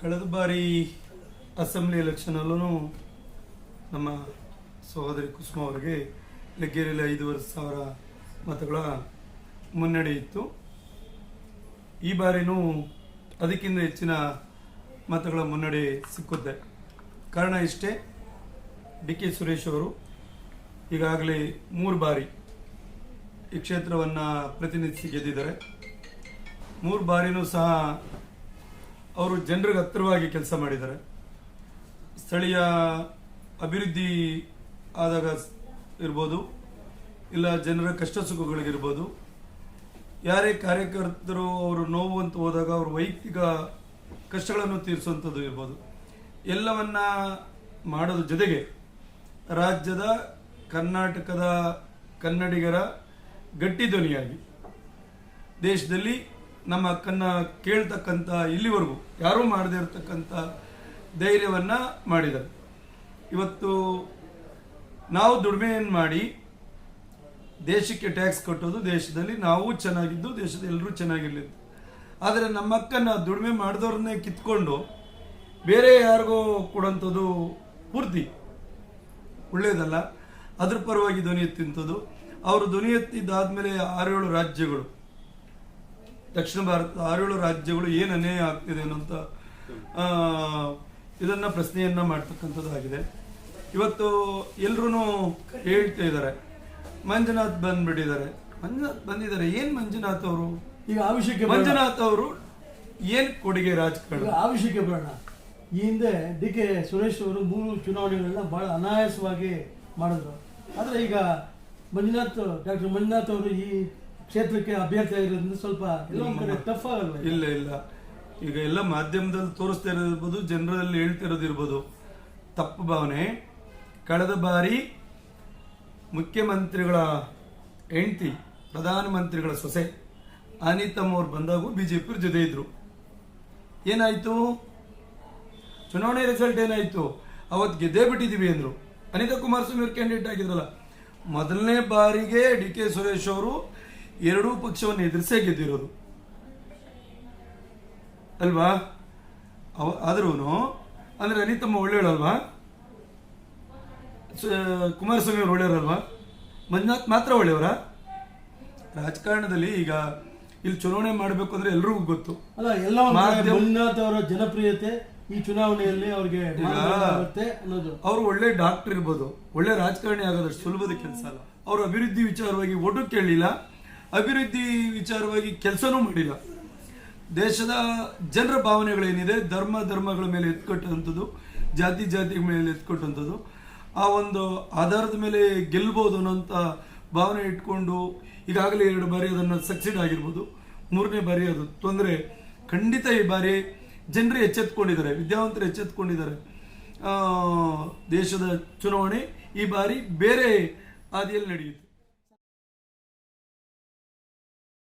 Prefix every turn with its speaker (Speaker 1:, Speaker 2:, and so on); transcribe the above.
Speaker 1: ಕಳೆದ ಬಾರಿ ಅಸೆಂಬ್ಲಿ ಎಲೆಕ್ಷನಲ್ಲೂ ನಮ್ಮ ಸಹೋದರಿ ಕುಸುಮ ಅವರಿಗೆ ಲಗ್ಗೇರಿಯಲ್ಲಿ ಐದೂವರೆ ಸಾವಿರ ಮತಗಳ ಮುನ್ನಡೆ ಇತ್ತು. ಈ ಬಾರಿನೂ ಅದಕ್ಕಿಂತ ಹೆಚ್ಚಿನ ಮತಗಳ ಮುನ್ನಡೆ ಸಿಕ್ಕುತ್ತೆ. ಕಾರಣ ಇಷ್ಟೇ, ಡಿ ಕೆ ಸುರೇಶ್ ಅವರು ಈಗಾಗಲೇ ಮೂರು ಬಾರಿ ಈ ಕ್ಷೇತ್ರವನ್ನು ಪ್ರತಿನಿಧಿಸಿ ಗೆದ್ದಿದ್ದಾರೆ. ಮೂರು ಬಾರಿನೂ ಸಹ ಅವರು ಜನರಿಗೆ ಹತ್ತಿರವಾಗಿ ಕೆಲಸ ಮಾಡಿದ್ದಾರೆ. ಸ್ಥಳೀಯ ಅಭಿವೃದ್ಧಿ ಆದಾಗ ಇರ್ಬೋದು, ಇಲ್ಲ ಜನರ ಕಷ್ಟ ಸುಖಗಳಿಗಿರ್ಬೋದು ಯಾರೇ ಕಾರ್ಯಕರ್ತರು ಅವರು ನೋವು ಅಂತ ಹೋದಾಗ ಅವ್ರ ವೈಯಕ್ತಿಕ ಕಷ್ಟಗಳನ್ನು ತೀರಿಸುವಂಥದ್ದು ಇರ್ಬೋದು. ಎಲ್ಲವನ್ನ ಮಾಡೋದ್ರ ಜೊತೆಗೆ ರಾಜ್ಯದ ಕರ್ನಾಟಕದ ಕನ್ನಡಿಗರ ಗಟ್ಟಿ ಧ್ವನಿಯಾಗಿ ದೇಶದಲ್ಲಿ ನಮ್ಮ ಕನ್ನ ಕೇಳ್ತಕ್ಕಂಥ ಇಲ್ಲಿವರೆಗೂ, ಯಾರೂ ಮಾಡದೇ ಇರತಕ್ಕಂಥ ಧೈರ್ಯವನ್ನ ಮಾಡಿದ್ದಾರೆ. ಇವತ್ತು ನಾವು ದುಡಿಮೆಯನ್ನು ಮಾಡಿ ದೇಶಕ್ಕೆ ಟ್ಯಾಕ್ಸ್ ಕಟ್ಟೋದು ದೇಶದಲ್ಲಿ ನಾವು ಚೆನ್ನಾಗಿದ್ದು, ದೇಶದ ಎಲ್ಲರೂ ಚೆನ್ನಾಗಿರ್ಲಿ ಆದರೆ ನಮ್ಮ ಅಕ್ಕನ ದುಡಿಮೆ ಮಾಡಿದವ್ರನ್ನೇ ಕಿತ್ಕೊಂಡು ಬೇರೆ ಯಾರಿಗೂ ಕೊಡೋಂಥದ್ದು ಪೂರ್ತಿ ಒಳ್ಳೆಯದಲ್ಲ ಅದ್ರ ಪರವಾಗಿ ಧ್ವನಿ ಎತ್ತಿಂಥದ್ದು. ಅವರು ಧ್ವನಿ ಎತ್ತಿದ್ದಾದ್ಮೇಲೆ ಆರೇಳು ರಾಜ್ಯಗಳು. ದಕ್ಷಿಣ ಭಾರತದ ಆರೇಳು ರಾಜ್ಯಗಳು ಏನು ಅನ್ಯಾಯ ಆಗ್ತಿದೆ ಅನ್ನೋಂಥ ಇದನ್ನು ಪ್ರಶ್ನೆಯನ್ನು ಮಾಡ್ತಕ್ಕಂಥದ್ದಾಗಿದೆ. ಇವತ್ತು ಎಲ್ಲರೂ ಹೇಳ್ತಾ ಇದ್ದಾರೆ ಮಂಜುನಾಥ್ ಬಂದ್ಬಿಟ್ಟಿದ್ದಾರೆ. ಮಂಜುನಾಥ್ ಬಂದಿದ್ದಾರೆ ಏನು ಮಂಜುನಾಥ್ ಅವರು?
Speaker 2: ಈಗ ಆ ವಿಷಯಕ್ಕೆ
Speaker 1: ಮಂಜುನಾಥ್ ಅವರು ಏನು ಕೊಡುಗೆ ರಾಜಕಾರಣ?
Speaker 2: ಆ ವಿಷಯಕ್ಕೆ ಬರೋಣ ಈ ಹಿಂದೆ ಡಿ ಕೆ ಸುರೇಶ್ ಅವರು ಮೂರು ಚುನಾವಣೆಗಳನ್ನ ಬಹಳ ಅನಾಯಾಸವಾಗಿ ಮಾಡಿದ್ರು. ಆದರೆ ಈಗ ಮಂಜುನಾಥ್ ಡಾಕ್ಟರ್ ಮಂಜುನಾಥ್ ಅವರು ಈ ಕ್ಷೇತ್ರಕ್ಕೆ ಅಭ್ಯರ್ಥಿ ಆಗಿರೋದ್ರಿಂದ ಸ್ವಲ್ಪ ಟಫ್
Speaker 1: ಇಲ್ಲ ಇಲ್ಲ. ಈಗ ಎಲ್ಲ ಮಾಧ್ಯಮದಲ್ಲಿ ತೋರಿಸ್ತಾ ಇರೋದಿರ್ಬೋದು, ಜನರಲ್ಲಿ ಹೇಳ್ತಿರೋದಿರ್ಬೋದು ತಪ್ಪು ಭಾವನೆ. ಕಳೆದ ಬಾರಿ ಮುಖ್ಯಮಂತ್ರಿಗಳ ಹೆಂಡತಿ ಪ್ರಧಾನಮಂತ್ರಿಗಳ ಸೊಸೆ ಅನಿತಮ್ ಅವ್ರು ಬಂದಾಗೂ ಬಿಜೆಪಿ ಜೊತೆ ಇದ್ರು. ಏನಾಯ್ತು? ಚುನಾವಣೆ ರಿಸಲ್ಟ್ ಏನಾಯ್ತು? ಅವತ್ತು ಗೆದ್ದೇ ಬಿಟ್ಟಿದ್ದೀವಿ ಅಂದ್ರು. ಅನಿತಾ ಕುಮಾರಸ್ವಾಮಿ ಅವರು ಕ್ಯಾಂಡಿಡೇಟ್ ಆಗಿದ್ರಲ್ಲ. ಮೊದಲನೇ ಬಾರಿಗೆ ಡಿ ಕೆ ಸುರೇಶ್ ಅವರು ಎರಡೂ ಪಕ್ಷವನ್ನು ಎದುರಿಸೇ ಗೆದ್ದಿರೋದು? ಅಲ್ವಾ? ಅವ ಆದ್ರೂ ಅಂದ್ರೆ ಅನಿತಮ್ಮ ಒಳ್ಳೆಯವಳಲ್ವಾ ಕುಮಾರಸ್ವಾಮಿ ಅವರು ಒಳ್ಳೆಯವರಲ್ವಾ? ಮಂಜುನಾಥ್ ಮಾತ್ರ ಒಳ್ಳೆಯವರ? ರಾಜಕಾರಣದಲ್ಲಿ ಈಗ ಇಲ್ಲಿ ಚುನಾವಣೆ ಮಾಡಬೇಕು ಅಂದ್ರೆ ಎಲ್ರಿಗೂ ಗೊತ್ತು.
Speaker 2: ಅಲ್ಲ ಎಲ್ಲ ಮಂಜುನಾಥ್ ಅವರ ಜನಪ್ರಿಯತೆ ಈ ಚುನಾವಣೆಯಲ್ಲಿ ಅವ್ರಿಗೆ
Speaker 1: ಅವರು ಒಳ್ಳೆ ಡಾಕ್ಟರ್ ಇರ್ಬೋದು. ಒಳ್ಳೆ ರಾಜಕಾರಣಿ ಆಗೋದಷ್ಟು ಸುಲಭದ ಕೆಲಸ ಅಲ್ಲ. ಅವರು ಅಭಿವೃದ್ಧಿ ವಿಚಾರವಾಗಿ ಒಟ್ಟು ಕೇಳಲಿಲ್ಲ. ಅಭಿವೃದ್ಧಿ ವಿಚಾರವಾಗಿ ಕೆಲಸನೂ ಮಾಡಿಲ್ಲ. ದೇಶದ ಜನರ ಭಾವನೆಗಳೇನಿದೆ, ಧರ್ಮ ಧರ್ಮಗಳ ಮೇಲೆ ಎತ್ಕೊಟ್ಟಂಥದ್ದು, ಜಾತಿ ಜಾತಿ ಮೇಲೆ ಎತ್ಕೊಟ್ಟಂಥದ್ದು, ಆ ಒಂದು ಆಧಾರದ ಮೇಲೆ ಗೆಲ್ಬೋದು ಅನ್ನೋಂಥ ಭಾವನೆ ಇಟ್ಕೊಂಡು ಈಗಾಗಲೇ ಎರಡು ಬಾರಿ ಅದನ್ನು ಸಕ್ಸಿಡ್ ಆಗಿರ್ಬೋದು. ಮೂರನೇ ಬಾರಿ ಅದು ತೊಂದರೆ. ಖಂಡಿತ ಈ ಬಾರಿ ಜನರು ಎಚ್ಚೆತ್ಕೊಂಡಿದ್ದಾರೆ, ವಿದ್ಯಾವಂತರು ಎಚ್ಚೆತ್ಕೊಂಡಿದ್ದಾರೆ. ದೇಶದ ಚುನಾವಣೆ ಈ ಬಾರಿ ಬೇರೆ ಹಾದಿಯಲ್ಲಿ ನಡೆಯುತ್ತೆ.